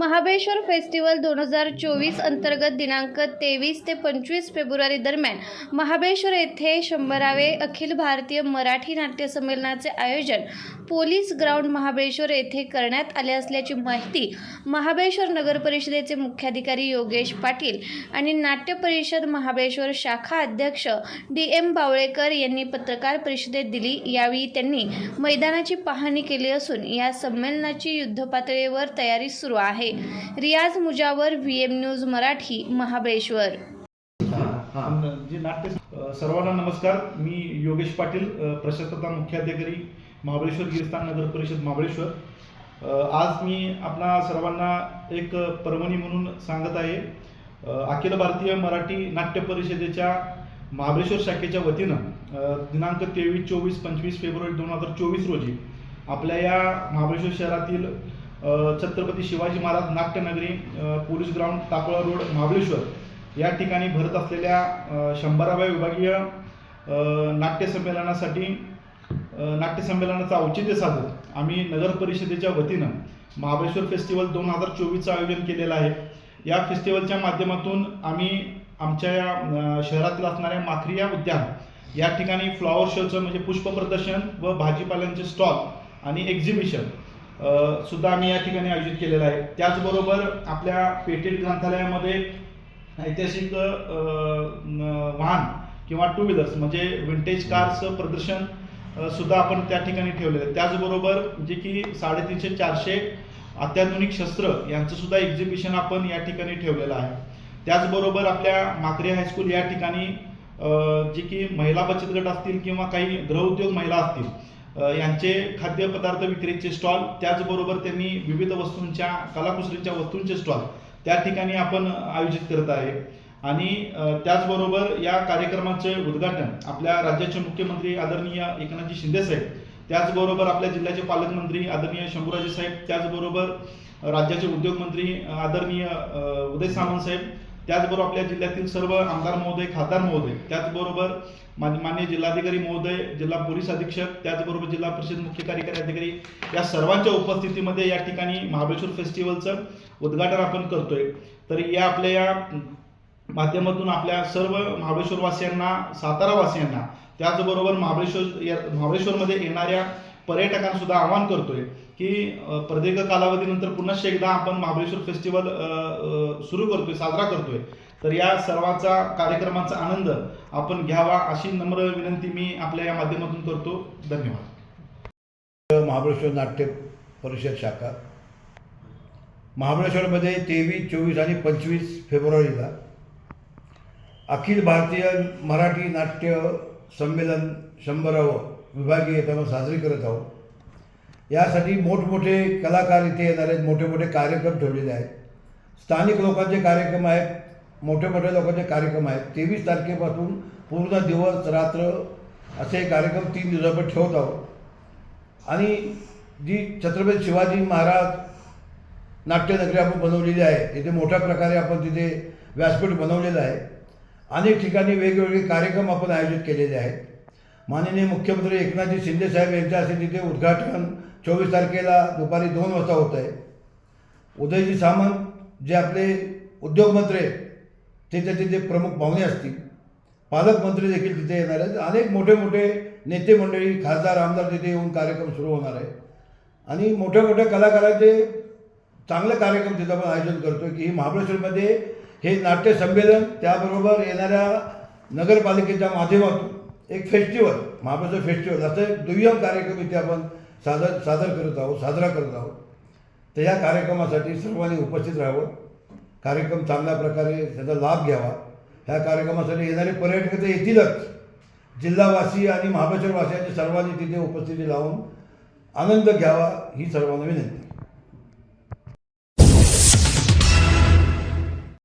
Mahabaleshwar festival दोन हजार चोवीस अंतर्गत दिनांक तेवीस ते पंचवीस फेब्रुवारी दरम्यान महाबळेश्वर येथे शंभरावे अखिल भारतीय मराठी नाट्य संमेलनाचे आयोजन पोलीस ग्राउंड महाबळेश्वर येथे करण्यात आले असल्याची माहिती महाबळेश्वर नगर परिषदेचे मुख्याधिकारी योगेश पाटील आणि नाट्य परिषद महाबळेश्वर शाखा अध्यक्ष डी एम बावळेकर यांनी पत्रकार परिषदेत दिली. यावेळी त्यांनी मैदानाची पाहणी केली असून या संमेलनाची युद्धपातळीवर तयारी सुरू आहे. Riyaz Mujawar V M news Marathi Mahabaleshwar. हां जे नाट्य सर्वांना नमस्कार. मी योगेश पाटील प्रशासकता मुख्याधिकारी महाबळेश्वर गिरस्थान नगर परिषद महाबळेश्वर. आज मी आपणा सर्वांना एक पर्वणी म्हणून सांगत आहे. अखिल भारतीय मराठी नाट्य परिषदेच्या महाबळेश्वर शाखेच्या वतीनं दिनांक तेवीस चोवीस पंचवीस फेब्रुवारी दोन हजार चोवीस रोजी आपल्या या महाबळेश्वर शहरातील Chhatrapati Shivaji Maharaj नाट्यनगरी police ground Tapola road Mahabaleshwar. या ठिकाणी भरत असलेल्या शंभराव्या विभागीय नाट्यसंमेलनासाठी नाट्यसंमेलनाचं औचित्य साधत आम्ही नगर परिषदेच्या वतीनं महाबळेश्वर फेस्टिवल दोन हजार चोवीसचं आयोजन केलेलं आहे. या फेस्टिवलच्या माध्यमातून आम्ही आमच्या या शहरातील असणाऱ्या माखरिया उद्यान या ठिकाणी फ्लॉवर शोचं म्हणजे पुष्प प्रदर्शन व भाजीपाल्यांचे स्टॉल आणि एक्झिबिशन सुद्धा आम्ही या ठिकाणी आयोजित केलेलं आहे. त्याचबरोबर आपल्या पेटेड ग्रंथालयामध्ये ऐतिहासिक वाहन किंवा टू व्हीलर्स म्हणजे विंटेज कारचं प्रदर्शन सुद्धा आपण त्या ठिकाणी ठेवलेलं आहे. त्याचबरोबर जे की साडेतीनशे चारशे अत्याधुनिक शस्त्र यांचं सुद्धा एक्झिबिशन आपण या ठिकाणी ठेवलेलं आहे. त्याचबरोबर आपल्या माकरे हायस्कूल या ठिकाणी जे की महिला बचत गट असतील किंवा काही गृहउद्योग महिला असतील यांचे खाद्यपदार्थ विक्रीचे स्टॉल त्याचबरोबर त्यांनी विविध वस्तूंच्या कलाकुसरीच्या वस्तूंचे स्टॉल त्या ठिकाणी आपण आयोजित करत आहे. आणि त्याचबरोबर या कार्यक्रमाचे उद्घाटन आपल्या राज्याचे मुख्यमंत्री आदरणीय एकनाथजी शिंदे साहेब त्याचबरोबर आपल्या जिल्ह्याचे पालकमंत्री आदरणीय शंभूराजे साहेब त्याचबरोबर राज्याचे उद्योगमंत्री आदरणीय उदय सामंत साहेब त्याचबरोबर आपल्या जिल्ह्यातील सर्व आमदार महोदय खासदार महोदय त्याचबरोबर मान्य जिल्हाधिकारी महोदय जिल्हा पोलीस अधीक्षक त्याचबरोबर जिल्हा परिषद मुख्य कार्यकारी अधिकारी या सर्वांच्या उपस्थितीमध्ये या ठिकाणी महाबळेश्वर फेस्टिवलचं उद्घाटन आपण करतोय. तर या आपल्या या माध्यमातून आपल्या सर्व महाबळेश्वरवासियांना सातारावासियांना त्याचबरोबर महाबळेश्वर या महाबळेश्वरमध्ये येणाऱ्या पर्यटकांना सुद्धा आवाहन करतोय की प्रदीर्घ कालावधीनंतर पुन्हा एकदा आपण महाबळेश्वर फेस्टिवल सुरू करतोय साजरा करतोय. तर या सर्वांचा कार्यक्रमाचा आनंद आपण घ्यावा अशी नम्र विनंती मी आपल्या या माध्यमातून करतो. धन्यवाद. महाबळेश्वर नाट्य परिषद शाखा. महाबळेश्वरमध्ये तेवीस चोवीस आणि पंचवीस फेब्रुवारीला अखिल भारतीय मराठी नाट्य संमेलन शंभरावं विभागीय येताना साजरी करत आहोत. यासाठी मोठमोठे कलाकार इथे येणार आहेत मोठे मोठे कार्यक्रम ठेवलेले आहेत. स्थानिक लोकांचे कार्यक्रम आहेत मोठे मोठे लोकांचे कार्यक्रम आहेत. तेवीस तारखेपासून पूर्ण दिवस रात्र असे कार्यक्रम तीन दिवसापर ठेवत आहोत. आणि जी छत्रपती शिवाजी महाराज नाट्यनगरी आपण बनवलेली आहे तिथे मोठ्या प्रकारे आपण तिथे व्यासपीठ बनवलेलं आहे. अनेक ठिकाणी वेगवेगळे कार्यक्रम आपण आयोजित केलेले आहेत. माननीय मुख्यमंत्री एकनाथजी शिंदे साहेब यांच्या असे तिथे उद्घाटन चोवीस तारखेला दुपारी दोन वाजता होत आहे. उदयजी सामंत जे आपले उद्योगमंत्री आहेत, ते त्या तिथे प्रमुख पाहुणे असतील पालकमंत्री देखील तिथे येणार आहेत. अनेक मोठे मोठे नेते मंडळी खासदार आमदार तिथे येऊन कार्यक्रम सुरू होणार आहे आणि मोठ्या मोठ्या कलाकारांचे चांगले कार्यक्रम तिथं आपण आयोजन करतो की ही महाबळेश्वरमध्ये हे नाट्य संमेलन त्याबरोबर येणाऱ्या नगरपालिकेच्या माध्यमातून एक फेस्टिवल महाबळेश्वर फेस्टिवल असं एक दुय्यम कार्यक्रम इथे आपण सादर सादर करत आहोत साजरा करत आहोत. तर या कार्यक्रमासाठी सर्वांनी उपस्थित राहावं. कार्यक्रम चांगल्या प्रकारे त्याचा लाभ घ्यावा. ह्या कार्यक्रमासाठी येणारे पर्यटक तर येतीलच. जिल्हावासी आणि महाबळेश्वरवासियांनी सर्वांनी तिथे उपस्थिती लावून आनंद घ्यावा ही सर्वांना विनंती.